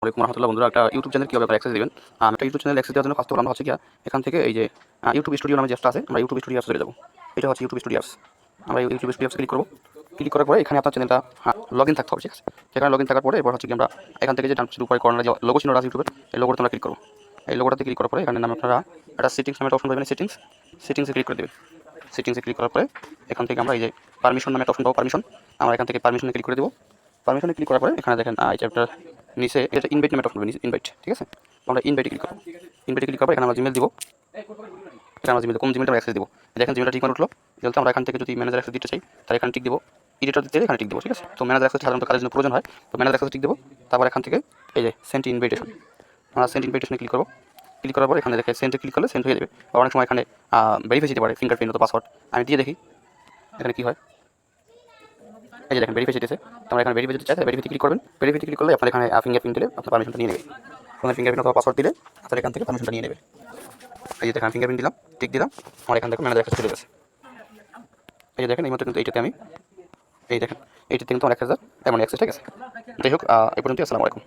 ওয়ালাইকুম রহমতুল্লাহ। বন্ধুরা, একটা ইউটিউব চ্যানেল কীভাবে অ্যাক্সেস দেবেন? আমি একটা ইউটিউব চ্যানেল অ্যাক্সেস দেওয়ার জন্য ফার্স্ট আমরা হচ্ছে কি এখান থেকে এই যে ইউটিউব স্টুডিও নামে যে অ্যাপটা আছে, আমরা ইউটিউব স্টুডিও চলে যাব। এটা হচ্ছে ইউটিউব স্টুডিও অ্যাপস আমরা ইউটিউব স্টুডিও ক্লিক করব। ক্লিক করার পরে এখানে আপনার চ্যানেলটা লগ ইন থাকতে হবে, ঠিক আছে? সেখানে লগ ইন থাকার পরে এবার হচ্ছে কি আমরা এখান থেকে যে ডান পাশের উপরে কর্নারে যে লোগো চিহ্নটা আছে ইউটিউবের এই লোগোটা আমরা ক্লিক করব এই লোগোটাতে ক্লিক করার পরে এখানে নামে আপনারা একটা সেটিংস নামে অপশন পাবেন সেটিংস সেটিংসে ক্লিক করে দেবেন। সেটিংসে ক্লিক করার পরে এখান থেকে আমরা এই যে পারমিশন নামে একটা অপশন পাবো পারমিশন আমরা এখান থেকে পারমিশনে ক্লিক করে দেবো। পারমিশনে ক্লিক করার পরে এখানে দেখেন এই একটা নিচে, এটা ইনভাইট নামে অপশন ইনভাইট ঠিক আছে? আমরা ইনভাইটে ক্লিক করব। ইনভাইটে ক্লিক করার এখানে আমরা জিমেল দিব। এখানে আমরা জিমেল কোন জিমেলটা অ্যাক্সেস দিব। দেখেন জিমেলটা ঠিক উঠল। যেহেতু আমরা এখান থেকে যদি ম্যানেজার অ্যাক্সেস দিতে চাই, তাহলে এখানে টিক দিব। এডিটর দিতে এখানে টিক দিব, ঠিক আছে? তো ম্যানেজার অ্যাক্সেস সাধারণত কাজের জন্য প্রয়োজন হয়। তো ম্যানেজার অ্যাক্সেস টিক দেবো। তারপর এখান থেকে এই যে সেন্ট ইনভাইটেশন আমরা সেন্ট ইনভাইটেশনে ক্লিক করব। ক্লিক করার পর এখানে দেখে সেন্টে ক্লিক করলে সেন্ট হয়ে যাবে। অনেক সময় এখানে ভেরিফাই দিতে পারে ফিঙ্গারপ্রিন্ট অথবা পাসওয়ার্ড আমি দিয়ে দেখি। এখানে কী হয়? এই যে দেখেন ভেরিফাই চাইছে তোমরা এখানে ভেরিফাই চাইছে ভেরিফাইতে ক্লিক করবেন। ভেরিফাই ক্লিক করলে আপনার এখানে ফিঙ্গারপ্রিন্ট দিলে আপনার পারমিশনটা নিয়ে নেবে। ফোনের ফিঙ্গারপ্রিন্ট অথবা পাসওয়ার্ড দিলে আপনার এখান থেকে পারমিশনটা নিয়ে নেবে। এই যে দেখেন ফিঙ্গারপ্রিন্ট দিলাম টিক দিলাম, আমার এখান থেকে ম্যানেজার কাছে চলে গেছে। এই যে দেখেন, এই মতো কিন্তু এইটাতে আমি, এই দেখেন, এইটাতে কিন্তু আমার এক হাজার, এমন অ্যাক্সেস ঠিক আছে। যাই হোক এই পর্যন্ত আসসালামু আলাইকুম।